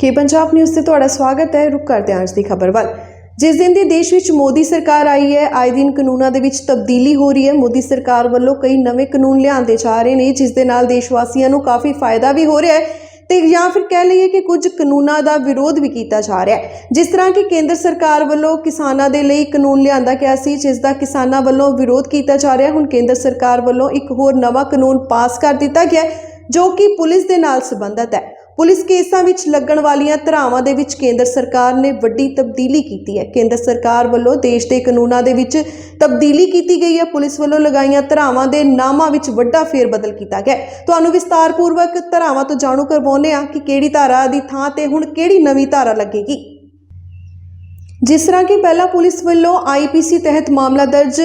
ਕੇ Punjab news ਤੇ ਤੁਹਾਡਾ ਸਵਾਗਤ ਹੈ। ਰੁਕ ਕਰਦੇ ਹਾਂ ਅੱਜ ਦੀ ਖਬਰ ਵੱਲ। ਜਿਸ ਦਿਨ ਦੀ ਦੇਸ਼ ਵਿੱਚ ਮੋਦੀ ਸਰਕਾਰ ਆਈ ਹੈ, ਆਏ ਦਿਨ ਕਾਨੂੰਨਾਂ ਦੇ ਵਿੱਚ ਤਬਦੀਲੀ ਹੋ ਰਹੀ ਹੈ। ਮੋਦੀ ਸਰਕਾਰ ਵੱਲੋਂ ਕਈ ਨਵੇਂ ਕਾਨੂੰਨ ਲਿਆਂਦੇ ਜਾ ਰਹੇ ਨੇ, ਜਿਸ ਦੇ ਨਾਲ ਦੇਸ਼ ਵਾਸੀਆਂ ਨੂੰ ਕਾਫੀ ਫਾਇਦਾ ਵੀ ਹੋ ਰਿਹਾ ਹੈ ਤੇ ਜਾਂ ਫਿਰ ਕਹਿ ਲਈਏ ਕਿ ਕੁਝ ਕਾਨੂੰਨਾਂ ਦਾ ਵਿਰੋਧ ਵੀ ਕੀਤਾ ਜਾ ਰਿਹਾ ਹੈ। ਜਿਸ ਤਰ੍ਹਾਂ ਕਿ ਕੇਂਦਰ ਸਰਕਾਰ ਵੱਲੋਂ ਕਿਸਾਨਾਂ ਦੇ ਲਈ ਕਾਨੂੰਨ ਲਿਆਂਦਾ ਗਿਆ ਸੀ, ਜਿਸ ਦਾ ਕਿਸਾਨਾਂ ਵੱਲੋਂ ਵਿਰੋਧ ਕੀਤਾ ਜਾ ਰਿਹਾ। ਹੁਣ ਕੇਂਦਰ ਸਰਕਾਰ ਵੱਲੋਂ ਇੱਕ ਹੋਰ ਨਵਾਂ ਕਾਨੂੰਨ ਪਾਸ ਕਰ ਦਿੱਤਾ ਗਿਆ, ਜੋ ਕਿ ਪੁਲਿਸ ਦੇ ਨਾਲ ਸੰਬੰਧਤ ਹੈ। ਪੁਲਿਸ ਕੇਸਾਂ ਵਿੱਚ ਲੱਗਣ ਵਾਲੀਆਂ ਧਰਾਵਾਂ ਦੇ ਵਿੱਚ ਕੇਂਦਰ ਸਰਕਾਰ ਨੇ ਵੱਡੀ ਤਬਦੀਲੀ ਕੀਤੀ ਹੈ। ਕੇਂਦਰ ਸਰਕਾਰ ਵੱਲੋਂ ਦੇਸ਼ ਦੇ ਕਾਨੂੰਨਾਂ ਦੇ ਵਿੱਚ ਤਬਦੀਲੀ ਕੀਤੀ ਗਈ ਹੈ। ਪੁਲਿਸ ਵੱਲੋਂ ਲਗਾਈਆਂ ਧਰਾਵਾਂ ਦੇ ਨਾਮਾਂ ਵਿੱਚ ਵੱਡਾ ਫੇਰਬਦਲ ਕੀਤਾ ਗਿਆ ਹੈ। ਤੁਹਾਨੂੰ ਵਿਸਤਾਰਪੂਰਵਕ ਧਰਾਵਾਂ ਤੋਂ ਜਾਣੂ ਕਰਵਾਉਂਦੇ ਹਾਂ ਕਿ ਕਿਹੜੀ ਧਾਰਾ ਦੀ ਥਾਂ ਤੇ ਹੁਣ ਕਿਹੜੀ ਨਵੀਂ ਧਾਰਾ ਲੱਗੇਗੀ। ਜਿਸ ਤਰ੍ਹਾਂ ਕਿ ਪਹਿਲਾਂ ਪੁਲਿਸ ਵੱਲੋਂ ਆਈਪੀਸੀ ਤਹਿਤ ਮਾਮਲਾ ਦਰਜ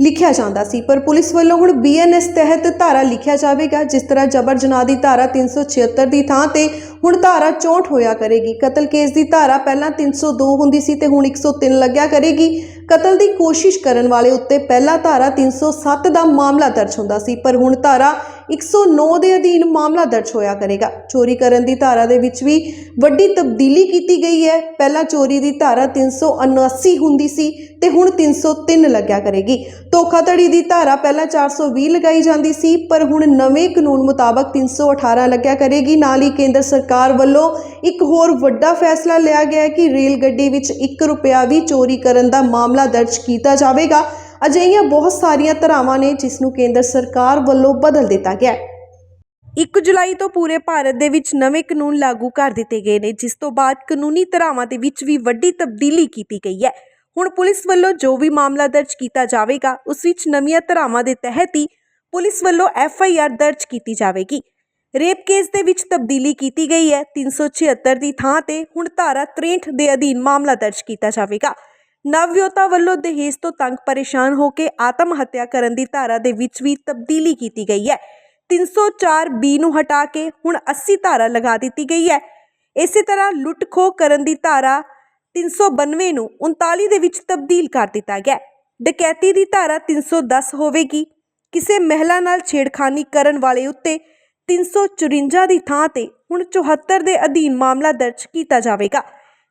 ਲਿਖਿਆ ਜਾਂਦਾ ਸੀ, ਪਰ ਪੁਲਿਸ ਵੱਲੋਂ ਹੁਣ ਬੀਐਨਐਸ ਤਹਿਤ ਧਾਰਾ ਲਿਖਿਆ ਜਾਵੇਗਾ, ਜਿਸ ਤਰ੍ਹਾਂ ਜਬਰ ਜਨਾਹ ਦੀ ਧਾਰਾ 376 ਦੀ ਥਾਂ ਤੇ ਹੁਣ ਧਾਰਾ 64 ਹੋਇਆ ਕਰੇਗੀ। ਕਤਲ ਕੇਸ ਦੀ ਧਾਰਾ ਪਹਿਲਾਂ 302 ਹੁੰਦੀ ਸੀ ਤੇ ਹੁਣ 103 ਲੱਗਿਆ ਕਰੇਗੀ। ਕਤਲ ਦੀ ਕੋਸ਼ਿਸ਼ ਕਰਨ ਵਾਲੇ ਉੱਤੇ ਪਹਿਲਾ ਧਾਰਾ 307 ਦਾ ਮਾਮਲਾ ਦਰਜ ਹੁੰਦਾ ਸੀ, ਪਰ ਹੁਣ ਧਾਰਾ 109 ਦੇ ਅਧੀਨ ਮਾਮਲਾ ਦਰਜ ਹੋਇਆ ਕਰੇਗਾ। ਚੋਰੀ ਕਰਨ ਦੀ ਧਾਰਾ ਦੇ ਵਿੱਚ ਵੀ ਵੱਡੀ ਤਬਦੀਲੀ ਕੀਤੀ ਗਈ ਹੈ। ਪਹਿਲਾਂ ਚੋਰੀ ਦੀ ਧਾਰਾ 379 ਹੁੰਦੀ ਸੀ ਤੇ ਹੁਣ 303 ਲੱਗਿਆ ਕਰੇਗੀ। ਧੋਖਾਧੜੀ ਦੀ ਧਾਰਾ ਪਹਿਲਾਂ 420 ਲਗਾਈ ਜਾਂਦੀ ਸੀ, ਪਰ ਹੁਣ ਨਵੇਂ ਕਾਨੂੰਨ ਮੁਤਾਬਕ 318 ਲੱਗਿਆ ਕਰੇਗੀ। ਨਾਲ ਹੀ ਕੇਂਦਰ ਸਰਕਾਰ ਵੱਲੋਂ ਇੱਕ ਹੋਰ ਵੱਡਾ ਫੈਸਲਾ ਲਿਆ ਗਿਆ ਹੈ ਕਿ ਰੇਲ ਗੱਡੀ ਵਿੱਚ 1 ਰੁਪਿਆ ਵੀ ਚੋਰੀ ਕਰਨ ਦਾ ਮਾਮਲਾ ਦਰਜ ਕੀਤਾ ਜਾਵੇਗਾ। ਅਜਿਹੀਆਂ ਬਹੁਤ ਸਾਰੀਆਂ ਧਾਰਾਵਾਂ ਨੇ ਜਿਸ ਨੂੰ ਕੇਂਦਰ ਸਰਕਾਰ ਵੱਲੋਂ ਬਦਲ ਦਿੱਤਾ ਗਿਆ ਹੈ। 1 ਜੁਲਾਈ ਤੋਂ ਪੂਰੇ ਭਾਰਤ ਦੇ ਵਿੱਚ ਨਵੇਂ ਕਾਨੂੰਨ ਲਾਗੂ ਕਰ ਦਿੱਤੇ ਗਏ ਨੇ, ਜਿਸ ਤੋਂ ਬਾਅਦ ਕਾਨੂੰਨੀ ਧਾਰਾਵਾਂ ਦੇ ਵਿੱਚ ਵੀ ਵੱਡੀ ਤਬਦੀਲੀ ਕੀਤੀ ਗਈ ਹੈ। ਹੁਣ ਪੁਲਿਸ ਵੱਲੋਂ ਜੋ ਵੀ ਮਾਮਲਾ ਦਰਜ ਕੀਤਾ ਜਾਵੇਗਾ, ਉਸ ਵਿੱਚ ਨਵੀਆਂ ਧਾਰਾਵਾਂ ਦੇ ਤਹਿਤ ਹੀ ਪੁਲਿਸ ਵੱਲੋਂ ਐਫ ਆਈ ਆਰ ਦਰਜ ਕੀਤੀ ਜਾਵੇਗੀ। ਰੇਪ ਕੇਸ ਦੇ ਵਿੱਚ ਤਬਦੀਲੀ ਕੀਤੀ ਗਈ ਹੈ। 376 ਦੀ ਥਾਂ ਤੇ ਹੁਣ ਧਾਰਾ 63 ਦੇ ਅਧੀਨ ਮਾਮਲਾ ਦਰਜ ਕੀਤਾ ਜਾਵੇਗਾ। ਨਵਯੋਤਾ ਵੱਲੋਂ ਦਹੇਜ ਤੋਂ ਤੰਗ ਪਰੇਸ਼ਾਨ ਹੋ ਕੇ ਆਤਮ ਹੱਤਿਆ ਕਰਨ ਦੀ ਧਾਰਾ ਦੇ ਵਿੱਚ ਵੀ ਤਬਦੀਲੀ ਕੀਤੀ ਗਈ ਹੈ। 304 ਬੀ ਨੂੰ ਹਟਾ ਕੇ ਹੁਣ 80 ਧਾਰਾ ਲਗਾ ਦਿੱਤੀ ਗਈ ਹੈ। ਇਸੇ ਤਰ੍ਹਾਂ ਲੁੱਟ ਖੋਹ ਕਰਨ ਦੀ ਧਾਰਾ 392 ਨੂੰ 39 ਦੇ ਵਿੱਚ ਤਬਦੀਲ ਕਰ ਦਿੱਤਾ ਗਿਆ ਡਕੈਤੀ ਦੀ ਧਾਰਾ 310 ਹੋਵੇਗੀ। ਕਿਸੇ ਮਹਿਲਾ ਨਾਲ ਛੇੜਖਾਨੀ ਕਰਨ ਵਾਲੇ ਉੱਤੇ 354 ਦੀ ਥਾਂ ਤੇ ਹੁਣ 74 ਦੇ ਅਧੀਨ ਮਾਮਲਾ ਦਰਜ ਕੀਤਾ ਜਾਵੇਗਾ।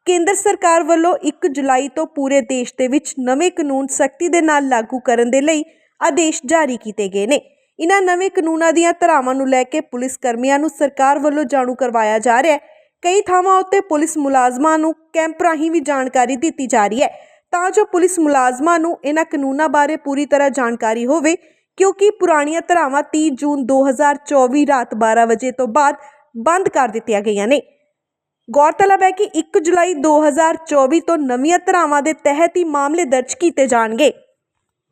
ਕੇਂਦਰ ਸਰਕਾਰ ਵੱਲੋਂ 1 ਜੁਲਾਈ ਤੋਂ ਪੂਰੇ ਦੇਸ਼ ਦੇ ਵਿੱਚ ਨਵੇਂ ਕਾਨੂੰਨ ਸਖਤੀ ਦੇ ਨਾਲ ਲਾਗੂ ਕਰਨ ਦੇ ਲਈ ਆਦੇਸ਼ ਜਾਰੀ ਕੀਤੇ ਗਏ ਨੇ। ਇਨ੍ਹਾਂ ਨਵੇਂ ਕਾਨੂੰਨਾਂ ਦੀਆਂ ਧਾਰਾਵਾਂ ਨੂੰ ਲੈ ਕੇ ਪੁਲਿਸ ਕਰਮੀਆਂ ਨੂੰ ਸਰਕਾਰ ਵੱਲੋਂ ਜਾਣੂ ਕਰਵਾਇਆ ਜਾ ਰਿਹਾ ਹੈ। ਕਈ ਥਾਵਾਂ ਉੱਤੇ ਪੁਲਿਸ ਮੁਲਾਜ਼ਮਾਂ ਨੂੰ ਕੈਂਪ ਰਾਹੀਂ ਵੀ ਜਾਣਕਾਰੀ ਦਿੱਤੀ ਜਾ ਰਹੀ ਹੈ। ਤਾਂ ਜੋ ਪੁਲਿਸ ਮੁਲਾਜ਼ਮਾਂ ਨੂੰ ਇਹਨਾਂ ਕਾਨੂੰਨਾਂ ਬਾਰੇ ਪੂਰੀ ਤਰ੍ਹਾਂ ਜਾਣਕਾਰੀ ਹੋਵੇ ਕਿਉਂਕਿ ਪੁਰਾਣੀਆਂ ਧਾਰਾਵਾਂ 30 ਜੂਨ 2024 ਰਾਤ 12 ਵਜੇ ਤੋਂ ਬਾਅਦ ਬੰਦ ਕਰ ਦਿੱਤੀਆਂ ਗਈਆਂ ਨੇ। ਗੌਰਤਲਬ ਹੈ ਕਿ 1 ਜੁਲਾਈ 2024 ਤੋਂ ਨਵੀਆਂ ਧਾਰਾਵਾਂ ਦੇ ਤਹਿਤ ਹੀ ਮਾਮਲੇ ਦਰਜ ਕੀਤੇ ਜਾਣਗੇ।